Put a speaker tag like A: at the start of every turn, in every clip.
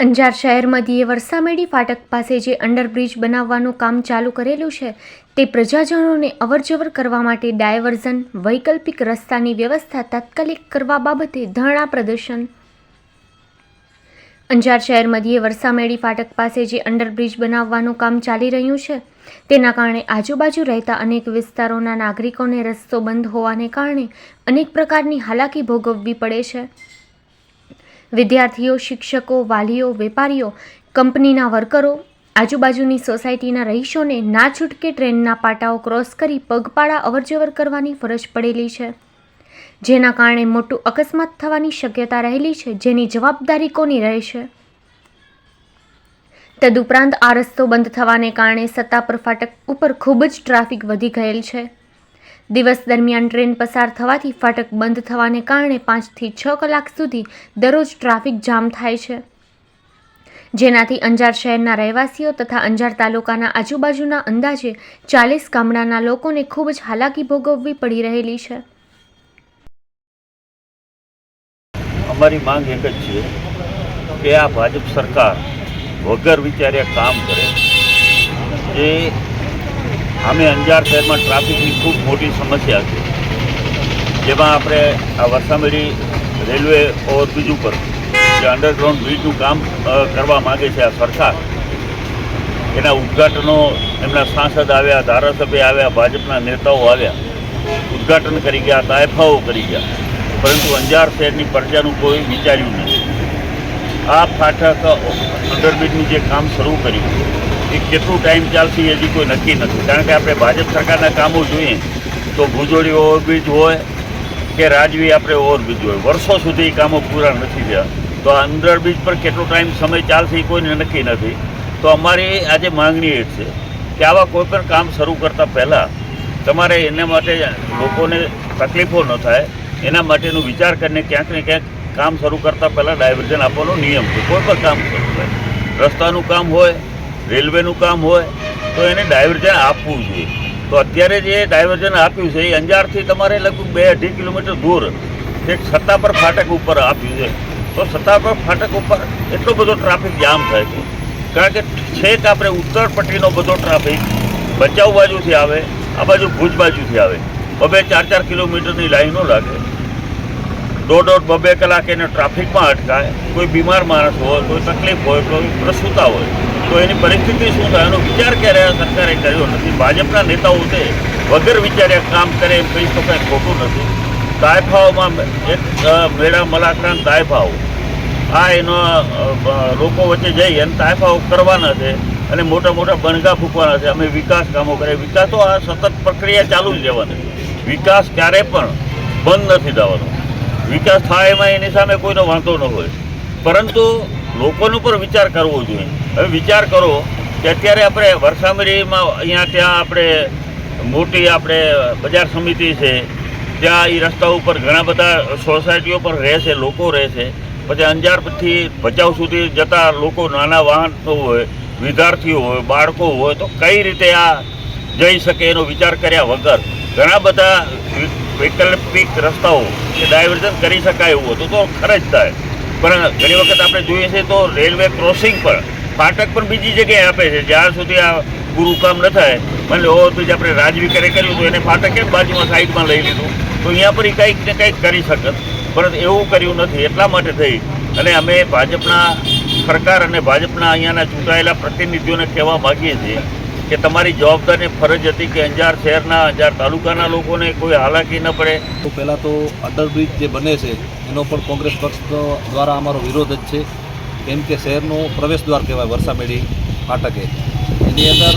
A: અંજાર શહેર મધ્યે વરસામેડી ફાટક પાસે જે અંડરબ્રિજ બનાવવાનું કામ ચાલુ કરેલું છે, તે પ્રજાજનોને અવરજવર કરવા માટે ડાયવર્ઝન, વૈકલ્પિક રસ્તાની વ્યવસ્થા તાત્કાલિક કરવા બાબતે ધરણા પ્રદર્શન. અંજાર શહેર મધ્યે વરસામેડી ફાટક પાસે જે અંડરબ્રિજ બનાવવાનું કામ ચાલી રહ્યું છે, તેના કારણે આજુબાજુ રહેતા અનેક વિસ્તારોના નાગરિકોને રસ્તો બંધ હોવાને કારણે અનેક પ્રકારની હાલાકી ભોગવવી પડે છે. વિદ્યાર્થીઓ, શિક્ષકો, વાલીઓ, વેપારીઓ, કંપનીના વર્કરો, આજુબાજુની સોસાયટીના રહીશોને ના છૂટકે ટ્રેનના પાટાઓ ક્રોસ કરી પગપાળા અવરજવર કરવાની ફરજ પડેલી છે. જેના કારણે મોટું અકસ્માત થવાની શક્યતા રહેલી છે, જેની જવાબદારી કોની રહેશે તદુપરાંત આ રસ્તો બંધ થવાને કારણે સત્તાપર ફાટક ઉપર ખૂબ જ ટ્રાફિક વધી ગયેલ છે. દિવસ દરમિયાન ટ્રેન પસાર થવાથી ફાટક બંધ થવાને કારણે પાંચથી છ કલાક સુધી દરરોજ ટ્રાફિક જામ થાય છે. જેનાથી અંજાર શહેરના રહેવાસીઓ તથા અંજાર તાલુકાના આજુબાજુના અંદાજે ચાલીસ ગામડાના લોકોને ખૂબ જ હાલાકી ભોગવવી પડી રહેલી છે.
B: અમારી માંગ એક જ છે કે આ ભાજપ સરકાર વગર વિચાર્યા કામ કરે. જે અમે અંજાર શહેરમાં ટ્રાફિકની ખૂબ મોટી સમસ્યા છે. જેમાં આપણે આ વરસામેડી રેલવે ઓવરબ્રિજ ઉપર જે અંડરગ્રાઉન્ડ બ્રિજનું કામ કરવા માગે છે આ સરકાર, એના ઉદ્ઘાટનો એમના સાંસદ આવ્યા, ધારાસભ્ય આવ્યા, ભાજપના નેતાઓ આવ્યા, ઉદ્ઘાટન કરી ગયા તાયફાઓ કરી ગયા. પરંતુ અંજાર શહેરની પ્રજાનું કોઈ વિચાર્યું નથી. આ ફાટક અંડરબ્રિજનું જે કામ શરૂ કર્યું એ કેટલું ટાઈમ ચાલશે હજી કોઈ નક્કી નથી. કારણ કે આપણે ભાજપ સરકારના કામો જોઈએ. તો ભુજોડી ઓવરબ્રિજ હોય કે રાજવી આપણે ઓવરબ્રિજ હોય. વર્ષો સુધી કામો પૂરા નથી થયા. તો આ અંડરબ્રિજ પર કેટલો ટાઈમ સમય ચાલશે એ કોઈને નક્કી નથી. તો અમારી આજે માંગણી એ છે કે આવા કોઈ પણ કામ શરૂ કરતાં પહેલાં તમારે એના માટે લોકોને તકલીફો ન થાય. એના માટેનો વિચાર કરીને ક્યાંક ને ક્યાંક કામ શરૂ કરતાં પહેલાં ડાયવર્ઝન આપવાનો નિયમ છે. કોઈ પણ કામ શરૂ થાય. રસ્તાનું કામ હોય રેલવેનું કામ હોય તો એને ડાયવર્ઝન આપવું જોઈએ. તો અત્યારે જે ડાયવર્ઝન આપ્યું છે, એ અંજારથી તમારે લગભગ બે અઢી કિલોમીટર દૂર એક સત્તાપર ફાટક ઉપર આપ્યું છે. તો સત્તાપર ફાટક ઉપર એટલો બધો ટ્રાફિક જામ થાય છે. કારણ કે છેક આપણે ઉત્તર પટ્ટીનો બધો ટ્રાફિક ભચાઉ બાજુથી આવે, આ બાજુ ભુજ બાજુથી આવે. બબે ચાર ચાર કિલોમીટરની લાઈનો લાગે. દોઢ દોઢ બબે કલાક એને ટ્રાફિકમાં અટકાય. કોઈ બીમાર માણસ હોય, કોઈ તકલીફ હોય, કોઈ પ્રસૂતા હોય. તો એની પરિસ્થિતિ શું થાય? એનો વિચાર ક્યારે સરકારે કર્યો નથી? ભાજપના નેતાઓ છે, વગર વિચાર્યા કામ કરે એમ કહી કાંઈ ખોટું નથી. તાયફાઓમાં એક મેળા મલાક્રાંત તાયફાઓ આ એનો લોકો વચ્ચે જઈ અને તાયફાઓ કરવાના છે અને મોટા મોટા બણગા ફૂંકવાના છે. અમે વિકાસ કામો કરીએ. વિકાસ તો આ સતત પ્રક્રિયા ચાલુ જ રહેવાની. વિકાસ ક્યારે પણ બંધ નથી થવાનો. વિકાસ થાય એમાં એની સામે કોઈનો વાંધો ન હોય. પરંતુ લોકોનો પણ વિચાર કરવો જોઈએ. હવે વિચાર કરો કે અત્યારે આપણે વરસામરીમાં અહીંયા ત્યાં આપણે મોટી આપણે બજાર સમિતિ છે, ત્યાં એ રસ્તા ઉપર ઘણા બધા સોસાયટીઓ પર રહે છે, લોકો રહે છે. પછી અંજારથી ભચાઉ સુધી જતા લોકો નાના વાહનો હોય, વિદ્યાર્થીઓ હોય, બાળકો હોય, તો કઈ રીતે આ જઈ શકે એનો વિચાર કર્યા વગર ઘણા બધા વૈકલ્પિક રસ્તાઓ કે ડાયવર્ઝન કરી શકાય એવું હતું તો ખરે જ થાય. પણ ઘણી વખત આપણે જોઈએ છીએ તો રેલવે ક્રોસિંગ પર ફાટક પણ બીજી જગ્યાએ આપે છે. જ્યાં સુધી આ પૂરું કામ ન થાય, મને ઓવરબ્રિજ આપણે રાજવિકારે કર્યું હતું એને ફાટક બાજુમાં સાઈડમાં લઈ લીધું. તો અહીંયા એ કંઈક ને કંઈક કરી શકત પરંતુ એવું કર્યું નથી. એટલા માટે થઈ. અને અમે ભાજપના સરકાર અને ભાજપના અહીંયાના ચૂંટાયેલા પ્રતિનિધિઓને કહેવા માગીએ છીએ કે તમારી જવાબદારી ફરજ હતી કે અંજાર શહેરના, અંજાર તાલુકાના લોકોને કોઈ હાલાકી ન પડે?
C: તો પહેલાં તો અંડરબ્રિજ જે બને છે, એનો પણ કોંગ્રેસ પક્ષ દ્વારા અમારો વિરોધ જ છે. કેમ કે શહેરનો પ્રવેશ દ્વાર કહેવાય વરસામેડી ફાટકે. એની અંદર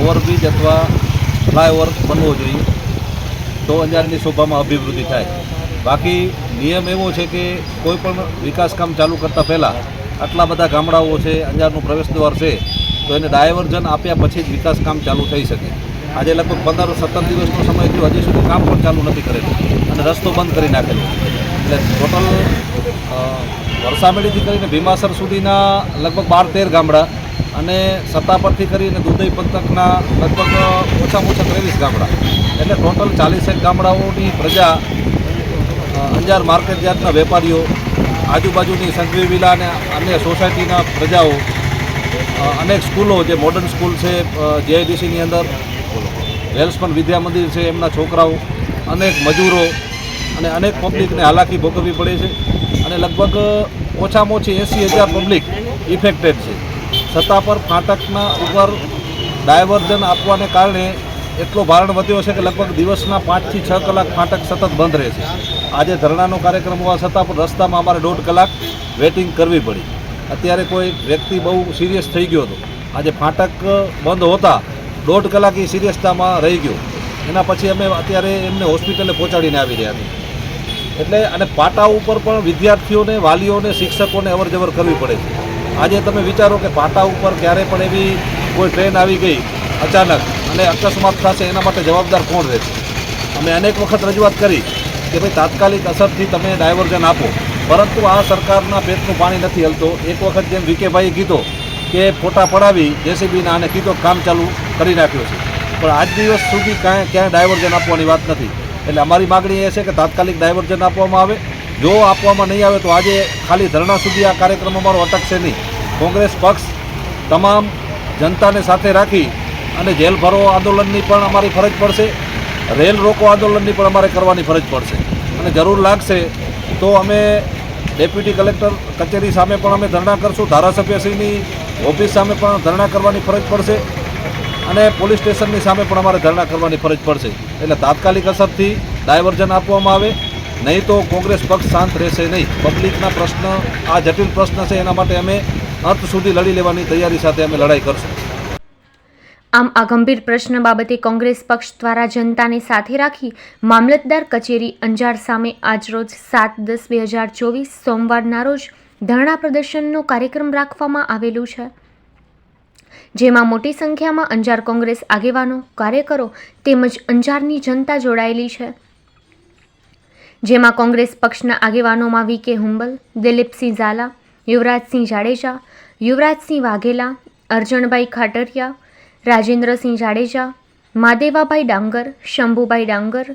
C: ઓવરબ્રિજ અથવા ફ્લાયઓવર બનવો જોઈએ, તો અંજારની શોભામાં અભિવૃદ્ધિ થાય. બાકી નિયમ એવો છે કે કોઈ પણ વિકાસ કામ ચાલુ કરતાં પહેલાં આટલા બધા ગામડાઓ છે, અંજારનું પ્રવેશ દ્વાર છે તો એને ડાયવર્ઝન આપ્યા પછી જ વિકાસ કામ ચાલુ થઈ શકે. આજે લગભગ પંદર સત્તર દિવસનો સમય થયો, હજી સુધી કામ પણ ચાલુ નથી કરેલું અને રસ્તો બંધ કરી નાખેલો. એટલે ટોટલ વરસામેડીથી કરીને ભીમાસર સુધીના લગભગ બાર તેર ગામડા અને સત્તાપરથી કરીને દુધઈ પંથકના લગભગ ઓછામાં ઓછા ત્રેવીસ ગામડા. એટલે ટોટલ ચાલીસેક ગામડાઓની પ્રજા અંજાર માર્કેટ યાર્ડના વેપારીઓ, આજુબાજુની સંઘવી વિલા અને અન્ય સોસાયટીના પ્રજાઓ અનેક સ્કૂલો જે મોડર્ન સ્કૂલ છે જેઆઈડીસીની અંદર વેલ્સમન વિદ્યા મંદિર છે એમના છોકરાઓ, અનેક મજૂરો અને અનેક પબ્લિકને હાલાકી ભોગવવી પડે છે અને લગભગ ઓછામાં ઓછી એંસી હજાર પબ્લિક ઇફેક્ટેડ છે. છતાં પર ફાટકના ઉપર ડાયવર્ઝન આપવાને કારણે એટલો ભારણ વધ્યો છે કે લગભગ દિવસના પાંચથી છ કલાક ફાટક સતત બંધ રહે છે. આજે ધરણાનો કાર્યક્રમ હોવા છતાં પણ રસ્તામાં અમારે દોઢ કલાક વેટિંગ કરવી પડી. અત્યારે કોઈ વ્યક્તિ બહુ સિરિયસ થઈ ગયો હતો. આજે ફાટક બંધ હોતા દોઢ કલાક એ સિરિયસતામાં રહી ગયો. એના પછી અમે અત્યારે એમને હોસ્પિટલે પહોંચાડીને આવી રહ્યા છીએ. એટલે અને પાટા ઉપર પણ વિદ્યાર્થીઓને, વાલીઓને, શિક્ષકોને અવરજવર કરવી પડે છે. આજે તમે વિચારો કે પાટા ઉપર ક્યારે પણ એવી કોઈ ટ્રેન આવી ગઈ અચાનક અને અકસ્માત થશે, એના માટે જવાબદાર કોણ રહેશે? અમે અનેક વખત રજૂઆત કરી કે ભાઈ તાત્કાલિક અસરથી તમે ડાયવર્ઝન આપો. પરંતુ આ સરકારના પેટનું પાણી નથી હલતો. એક વખત જેમ વિકેભાઈએ કીધો કે ફોટા પડાવી જેસીબીના અને કીધો કામ ચાલુ કરી નાખ્યો છે. પણ આજ દિવસ સુધી કાંઈ ક્યાંય ડાયવર્ઝન આપવાની વાત નથી. એટલે અમારી માગણી એ છે કે તાત્કાલિક ડાયવર્ઝન આપવામાં આવે. જો આપવામાં નહીં આવે તો આજે ખાલી ધરણા સુધી આ કાર્યક્રમ અમારો અટકશે નહીં. કોંગ્રેસ પક્ષ તમામ જનતાને સાથે રાખી અને જેલ ભરો આંદોલનની પણ અમારી ફરજ પડશે. રેલ રોકો આંદોલનની પણ અમારે કરવાની ફરજ પડશે. અને જરૂર લાગશે તો અમે ડેપ્યુટી કલેક્ટર કચેરી સામે પણ અમે ધરણા કરશું. ધારાસભ્યશ્રીની ઓફિસ સામે પણ ધરણા કરવાની ફરજ પડશે અને પોલીસ સ્ટેશનની સામે પણ અમારે ધરણા કરવાની ફરજ પડશે. એટલે તાત્કાલિક અસરથી ડાયવર્ઝન આપવામાં આવે, નહીં તો કોંગ્રેસ પક્ષ શાંત રહેશે નહીં. પબ્લિકના પ્રશ્ન, આ જટિલ પ્રશ્ન છે, એના માટે અમે અંત સુધી લડી લેવાની તૈયારી સાથે અમે લડાઈ કરશું.
A: આમ આ ગંભીર પ્રશ્ન બાબતે કોંગ્રેસ પક્ષ દ્વારા જનતાને સાથે રાખી મામલતદાર કચેરી અંજાર સામે આજરોજ સાત દસ બે હજાર ચોવીસ સોમવારના રોજ ધરણા પ્રદર્શનનો કાર્યક્રમ રાખવામાં આવેલું છે. જેમાં મોટી સંખ્યામાં અંજાર કોંગ્રેસ આગેવાનો, કાર્યકરો તેમજ અંજારની જનતા જોડાયેલી છે. જેમાં કોંગ્રેસ પક્ષના આગેવાનોમાં વી કે હુંબલ, દિલીપસિંહ ઝાલા, યુવરાજસિંહ જાડેજા, યુવરાજસિંહ વાઘેલા, અર્જણભાઈ ખાટરિયા રાજેન્દ્રસિંહ જાડેજા, માદેવાભાઈ ડાંગર, શંભુભાઈ ડાંગર,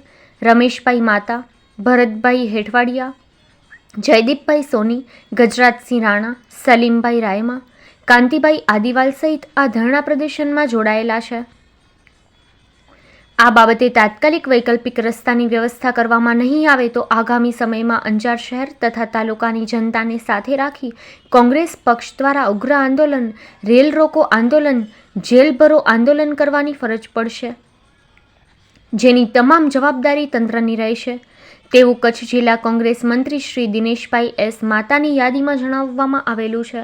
A: રમેશભાઈ માતા, ભરતભાઈ હેઠવાડિયા, જયદીપભાઈ સોની ગજરાતસિંહ રાણા, સલીમભાઈ રાયમા, કાંતિભાઈ આદિવાલ સહિત આ ધરણા પ્રદર્શનમાં જોડાયેલા છે. આ બાબતે તાત્કાલિક વૈકલ્પિક રસ્તાની વ્યવસ્થા કરવામાં નહીં આવે તો આગામી સમયમાં અંજાર શહેર તથા તાલુકાની જનતાને સાથે રાખી કોંગ્રેસ પક્ષ દ્વારા ઉગ્ર આંદોલન, રેલ રોકો આંદોલન જેલ ભરો આંદોલન કરવાની ફરજ પડશે. જેની તમામ જવાબદારી તંત્રની રહેશે. તેવું કચ્છ જિલ્લા કોંગ્રેસ મંત્રી શ્રી દિનેશભાઈ એસ માતાની યાદીમાં જણાવવામાં આવેલું છે.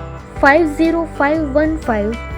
A: five zero five one five